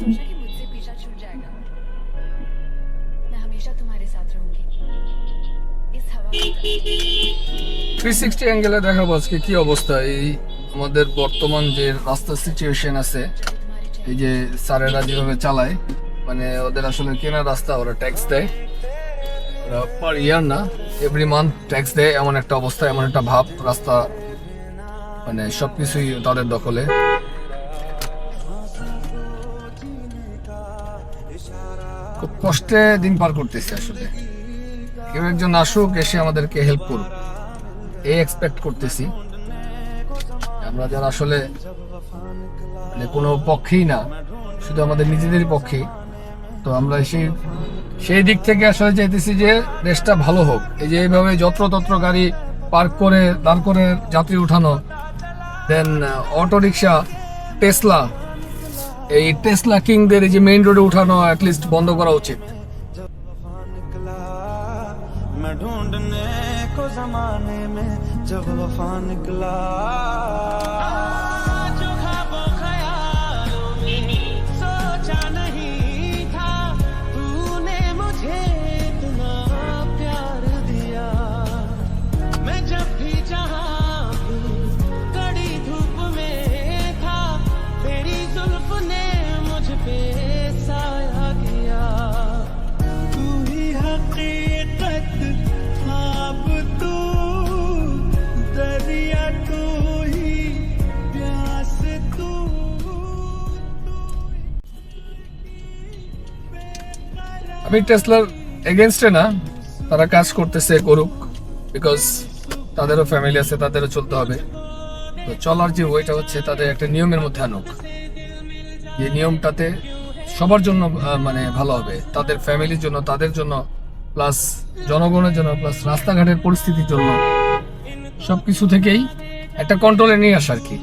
सोचा कि मुझसे पीछा छूट जाएगा मैं हमेशा तुम्हारे साथ रहूंगी इस हवा की तरह। থ্রি সিক্সটি অ্যাঙ্গেলে দেখাবো আজকে কি অবস্থা এই আমাদের বর্তমান যে রাস্তার সিচুয়েশন আছে जब तुम्हारी चेहरे এই যে স্যারেরা যেভাবে চালায় মানে ওদের আসলে কেনা রাস্তা ওরা ট্যাক্স দেয় ওরা পার ইয়ার না এভরি মান্থ ট্যাক্স দেয় এমন একটা অবস্থা এমন একটা ভাব রাস্তা মানে সবকিছুই তাদের দখলে কষ্টে দিন পার করতেছি আসলে। কেউ একজন আসুক, এসে আমাদেরকে হেল্প করুক। এই এক্সপেক্ট করতেছি। আমরা যারা আসলে মানে কোনো পক্ষেই না, শুধু আমাদের নিজেদের পক্ষে তো আমরা সেই সেই দিক থেকে আসলে চাইতেছি যে দেশটা ভালো হোক। এই যে এইভাবে যত্রতত্র গাড়ি পার্ক করে, দাঁড় করে যাত্রী উঠানো দেন অটো রিক্সা টেসলা এই টেসলা কিংদের এই যে মেইন রোডে উঠানো অ্যাটলিস্ট বন্ধ করা উচিত निकला मैं ढूंढने को जमाने में जब वफा निकला আমি টেসলার এগেনস্টে না, তারা কাজ করতেছে, করুক বিকজ তাদেরও ফ্যামিলি আছে, তাদেরও চলতে হবে। তো চলার যে ওয়েটা হচ্ছে, তাদের একটা নিয়মের মধ্যে আনুক। যে নিয়মটাতে সবার জন্য মানে ভালো হবে। তাদের ফ্যামিলির জন্য, তাদের জন্য প্লাস জনগণের জন্য প্লাস রাস্তাঘাটের পরিস্থিতির জন্য সব কিছু থেকেই একটা কন্ট্রোলে নিয়ে আসা আর কি?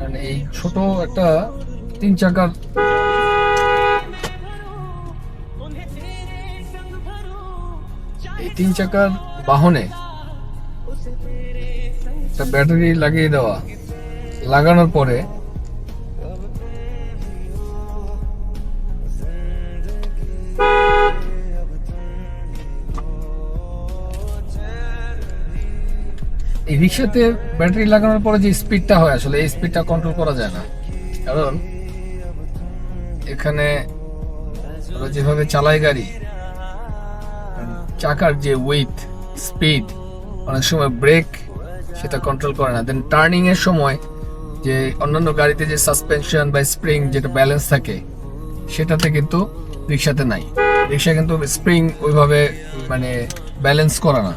কারণ এই ছোট একটা তিন চাকার এই তিন চাকার বাহনে একটা ব্যাটারি লাগিয়ে দেওয়া। লাগানোর পরে রিক্সাতে ব্যাটারি লাগানোর পরে যে স্পিডটা হয় আসলে, এই স্পিডটা কন্ট্রোল করা যায় না। কারণ এখানে যেভাবে চালায় গাড়ি, চাকার যে উইথ স্পিড অনেক সময় ব্রেক সেটা কন্ট্রোল করে না। দেন টার্নিং এর সময় যে অন্যান্য গাড়িতে যে সাসপেনশন বা স্প্রিং যেটা ব্যালেন্স থাকে, সেটাতে কিন্তু রিক্সাতে নাই। রিক্সা কিন্তু স্প্রিং ওইভাবে মানে ব্যালেন্স করা না।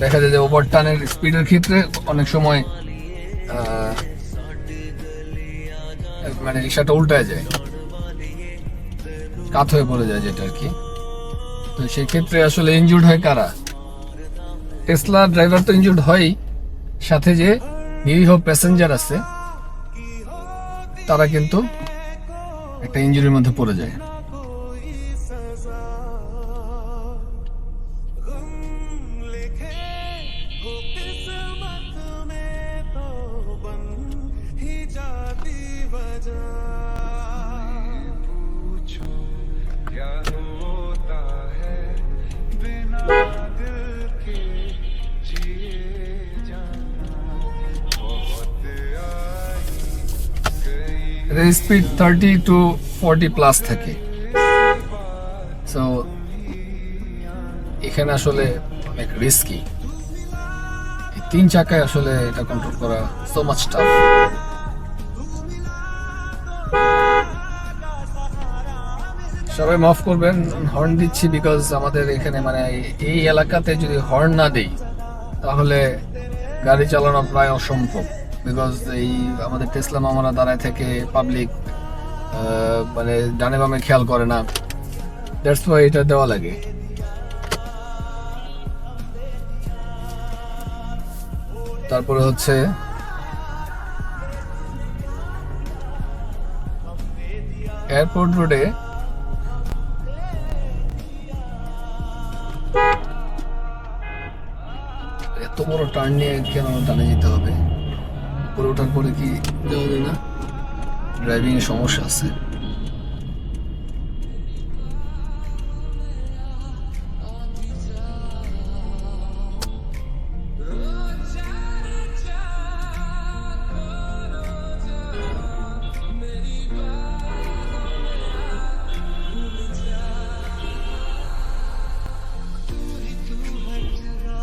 দেখা যায় যে ওভার টার্নের স্পিডের ক্ষেত্রে অনেক সময় মানে রিক্সাটা উল্টায় যায়। কাত হয়ে পড়ে যায় যেটা আর কি। তো সেই ক্ষেত্রে আসলে ইনজুর্ড হয় কারা? টেসলা ড্রাইভার তো ইনজুর্ড হয়ই। সাথে যে নিরীহ প্যাসেঞ্জার আছে, তারা কিন্তু একটা ইনজুরির মধ্যে পড়ে যায়। Speed thirty to forty plus থাকে। এখানে আসলে অনেক রিস্কি তিন চাকায় আসলে এটা কন্ট্রোল করা সো মাচ টাফ সবাই মাফ করবেন হর্ন দিচ্ছি বিকজ আমাদের এখানে মানে এই এলাকাতে যদি হর্ন না দেই, তাহলে গাড়ি চালানো প্রায় অসম্ভব। বিকজ এই আমাদের টেসলা মামারা দাঁড়ায় থেকে পাবলিক মানে ডানে বামে খেয়াল করে না। দ্যাটস ওয়াই এটা দেওয়া লাগে। তারপরে হচ্ছে এয়ারপোর্ট রোডে এত বড় টার্ন নিয়ে কেন দাঁড়িয়ে যেতে হবে? উপরে ওঠার পরে কি যাওয়া যায় না? ড্রাইভিং এর সমস্যা আছে।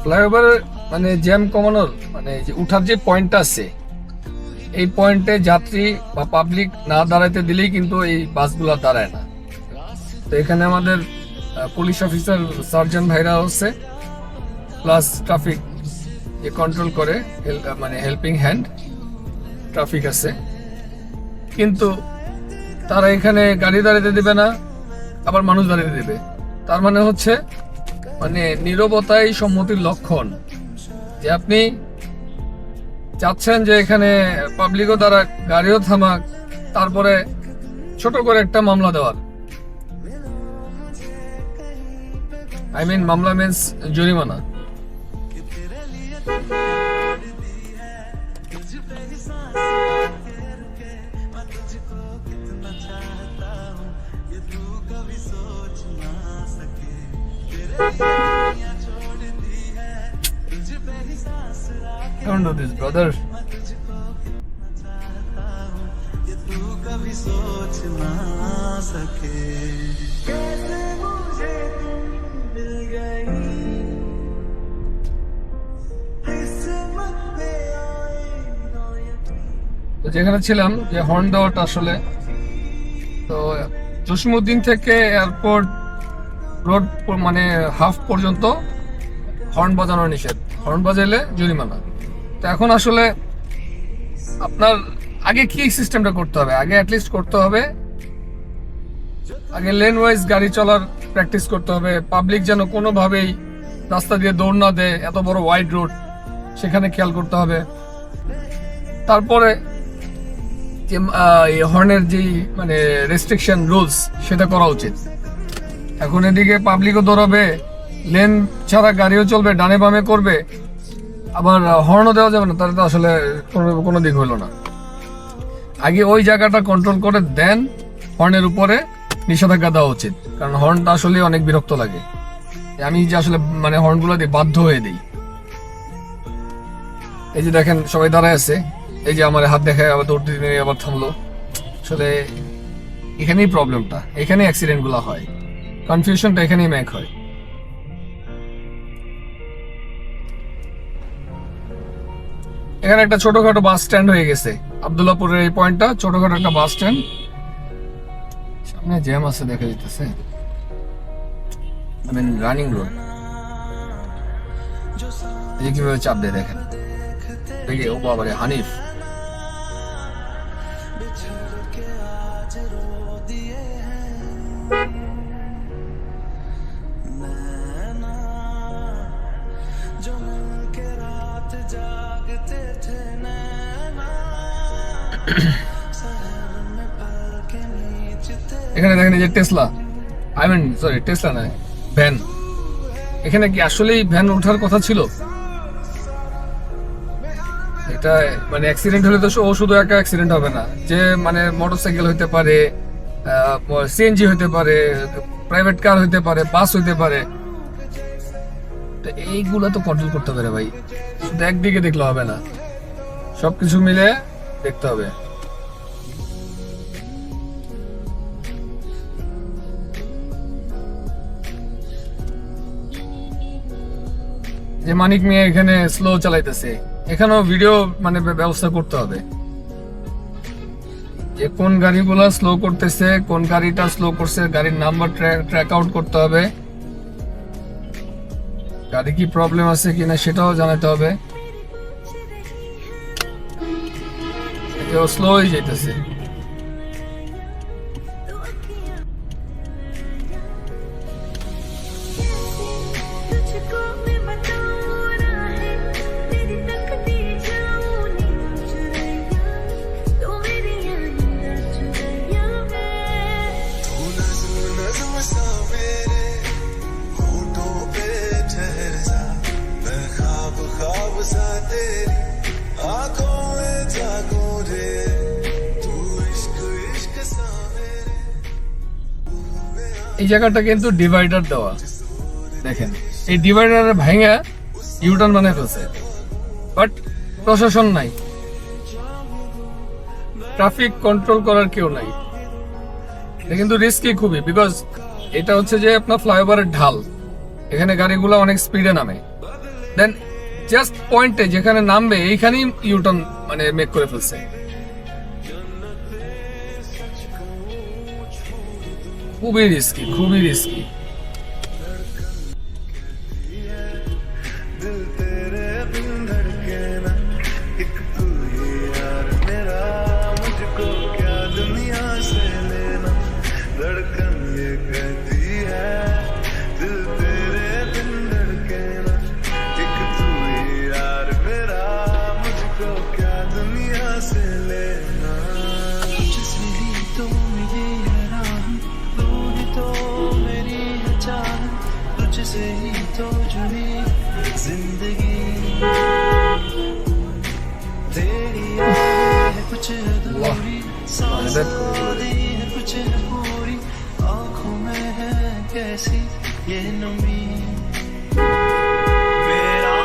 ফ্লাইওভার মানে জ্যাম কমানোর মানে উঠার যে পয়েন্টটা আছে এই পয়েন্টে যাত্রী বা পাবলিক না দাঁড়াইতে দিলেই কিন্তু এই বাসগুলো দাঁড়ায় না। তো এখানে আমাদের পুলিশ অফিসার সার্জন ভাইরা হচ্ছে প্লাস ট্রাফিক যে কন্ট্রোল করে মানে হেল্পিং হ্যান্ড ট্রাফিক আছে। কিন্তু তারা এখানে গাড়ি দাঁড়াতে দেবে না, আবার মানুষ দাঁড়িয়ে দেবে। তার মানে হচ্ছে মানে নীরবতাই সম্মতির লক্ষণ। যে আপনি চাচ্ছেন যে এখানে পাবলিকও দ্বারা গাড়িও থামাক, তারপরে ছোট করে একটা মামলা দেওয়ার। আই মিন মামলা মিন্স জরিমানা। Don't do this, brother. তো যেখানে ছিলাম যে হর্ন দেওয়াটা আসলে তো জসিমুদ্দিন থেকে এয়ারপোর্ট রোড মানে হাফ পর্যন্ত হর্ন বাজানো নিষেধ হর্ন বাজাইলে জরিমানা তো এখন আসলে আপনার আগে কি সিস্টেমটা করতে হবে? আগে অ্যাটলিস্ট করতে হবে, আগে লেন ওয়াইজ গাড়ি চলার প্র্যাকটিস করতে হবে। পাবলিক যেন কোনোভাবেই রাস্তা দিয়ে দৌড় না দেয়, এত বড় ওয়াইড রোড সেখানে খেয়াল করতে হবে। তারপরে যে হর্নের যে মানে রেস্ট্রিকশন রুলস সেটা করা উচিত। এখন এদিকে পাবলিকও দৌড়াবে লেন ছাড়া গাড়িও চলবে, ডানে বামে করবে। আবার হর্নও দেওয়া যাবে না, তাহলে তো আসলে কোনো দিক হলো না। আগে ওই জায়গাটা কন্ট্রোল করে দেন হর্নের উপরে নিষেধাজ্ঞা দেওয়া উচিত। কারণ হর্নটা আসলে অনেক বিরক্ত লাগে। আমি যে আসলে মানে হর্নগুলো দিয়ে বাধ্য হয়ে দিই। এই যে দেখেন, সবাই দাঁড়ায় আছে। এই যে আমার হাত দেখায় আবার দৌড় দিতে আবার থামলো। আসলে এখানেই প্রবলেমটা এখানেই অ্যাক্সিডেন্টগুলো হয়। কনফিউশনটা এখানেই ম্যাক হয়। এখানে একটা ছোটখাটো বাস স্ট্যান্ড হয়ে গেছে। আবদুল্লাপুরের এই পয়েন্টটা, ছোটখাটো একটা বাস স্ট্যান্ড। সামনে জ্যাম আছে দেখা যেতেছে মানে রানিং রোড যে কীভাবে চাপ দেয় দেখেন। দেখি ও বাবা রে হানিফ। এখানে দেখেন যে Tesla. I mean sorry Tesla নয় ভ্যান। এখানে কি আসলেই ভ্যান ওঠার কথা ছিল? এটা মানে অ্যাক্সিডেন্ট হলে তো ও শুধু একা অ্যাক্সিডেন্ট হবে না। যে মানে মোটরসাইকেল হইতে পারে সিএনজি হইতে পারে প্রাইভেট কার হইতে পারে বাস হইতে পারে তো এইগুলো তো কন্ট্রোল করতে হবে রে ভাই। শুধু একদিকে দেখলে হবে না। সবকিছু মিলে দেখতে হবে। যে মানিক মিয়া এখানে স্লো চালাইতেছে, এখানেও ভিডিও মানে ব্যবস্থা করতে হবে। যে কোন গাড়িগুলো স্লো করতেছে, কোন গাড়িটা স্লো করছে, গাড়ির নাম্বার ট্র্যাক আউট করতে হবে। গাড়ি কি প্রবলেম আছে কিনা সেটাও জানাতে হবে। স্লো হয়ে যাইতেছে। এই জায়গাটা কিন্তু ডিভাইডার দেওয়া। দেখেন, এই ডিভাইডারে ভাঙা ইউটার্ন মানে ফেলছে। বাট প্রশাসন নাই। ট্রাফিক কন্ট্রোল করার কেউ নাই। কিন্তু রিস্কি খুবই বিকজ এটা হচ্ছে যে আপনার ফ্লাইওভারের ঢাল। এখানে গাড়িগুলো অনেক স্পিডে নামে। দেন জাস্ট পয়েন্টে যেখানে নামবে এইখানেই ইউটার্ন মানে মেক করে ফেলছে। খুবই রিস্কি খুবই risky कैसी ये नमी मेरा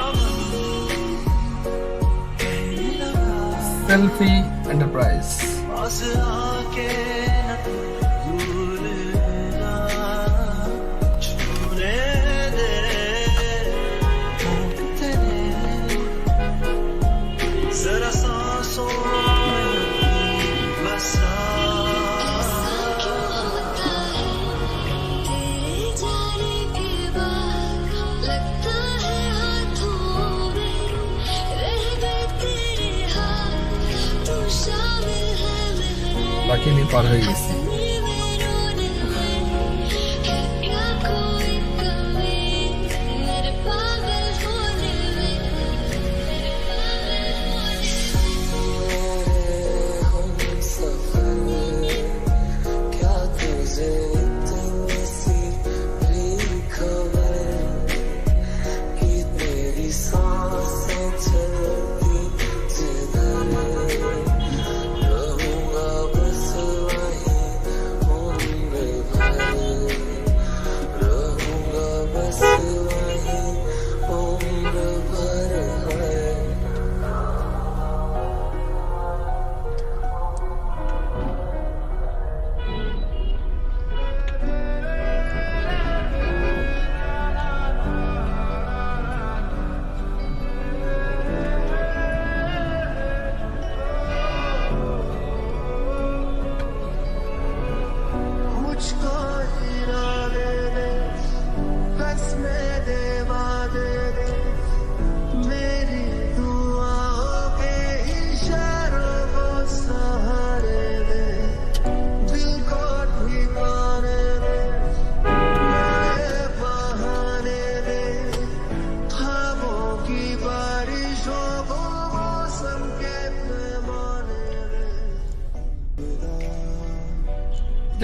मन मेरे লাকিলি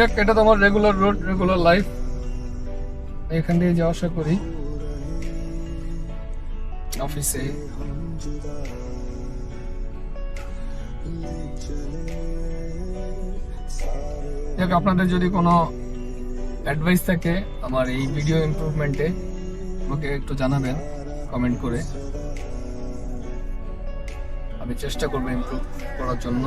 যাক, এটা তো আমার রেগুলার রোড রেগুলার লাইফ এখান দিয়ে যাওয়া আসা করি। অফিসে যাক, আপনাদের যদি কোনো অ্যাডভাইস থাকে আমার এই ভিডিও ইমপ্রুভমেন্টে আমাকে একটু জানাবেন কমেন্ট করে। আমি চেষ্টা করব ইমপ্রুভ করার জন্য।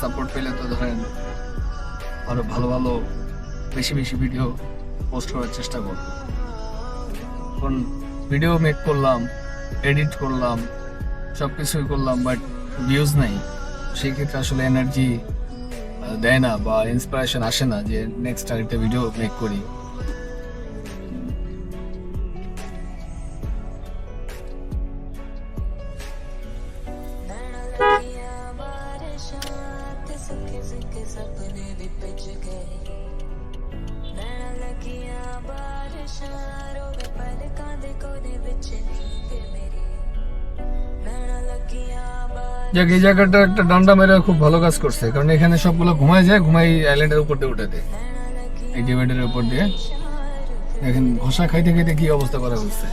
সাপোর্ট পেলে তো ধরেন আরও ভালো ভালো বেশি বেশি ভিডিও পোস্ট করার চেষ্টা করব। এখন ভিডিও মেক করলাম এডিট করলাম সব কিছুই করলাম বাট ভিউজ নাই। সেই ক্ষেত্রে আসলে এনার্জি দেয় না বা ইন্সপিরেশন আসে না যে নেক্সট আরেকটা ভিডিও মেক করি। सुखे सुखे सपने भी पिच गए नैना लगियां बारिशां रोवे पलकां दे कोने विच नींद मेरी नैना लगियां बारिशां যাক এই জায়গাটা একটা ডান্ডা মেরে খুব ভালো কাজ করছে কারণ এখানে সবগুলো ঘুমায় যায় ঘুমাই আইল্যান্ডের উপর দিয়ে উঠে দেয় এই ডিভাইডের উপর দিয়ে দেখেন ঘষা খাইতে খাইতে কি অবস্থা করা হয়েছে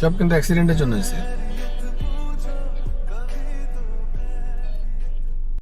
সব কিন্তু অ্যাক্সিডেন্টের জন্য হয়েছে